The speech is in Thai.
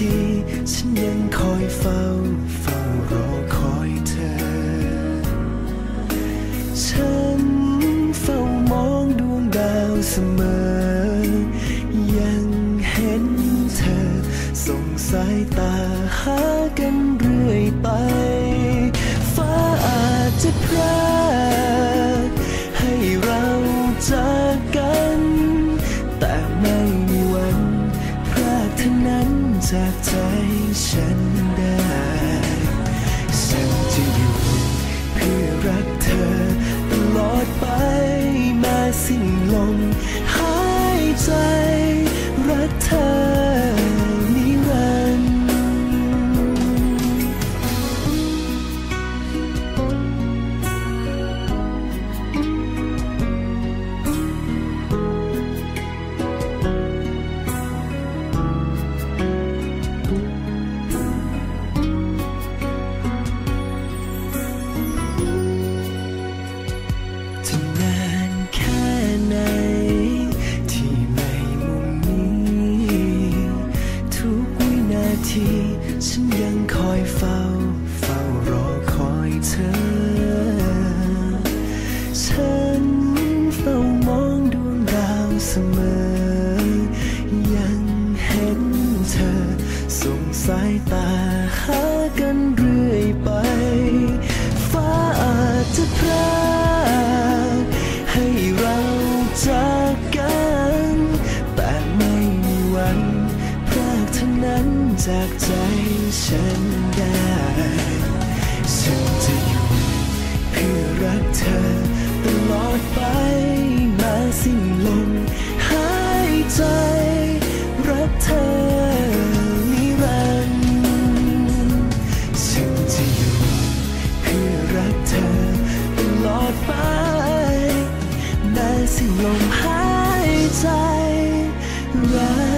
ทีฉันยังคอยเฝ้าเฝ้ารอคอยเธอ ฉันเฝ้ามองดวงดาวเสมอ ยังเห็นเธอส่งสายตาหากันเรื่อยไป ฟ้าอาจจะพรา จากใจฉันได้ ฉันจะอยู่เพื่อรักเธอตลอดไปแม้สิ้นลม ที ฉันยังคอยเฝ้า เฝ้ารอคอยเธอ จากใจฉันได้ฉันจะอยู่เพื่อรักเธอตลอดไปมาสิ้นลมหายใจ รักเธอนิรันฉันจะอยู่เพื่อรักเธอตลอดไปมาสิ้นลมหายใจรัก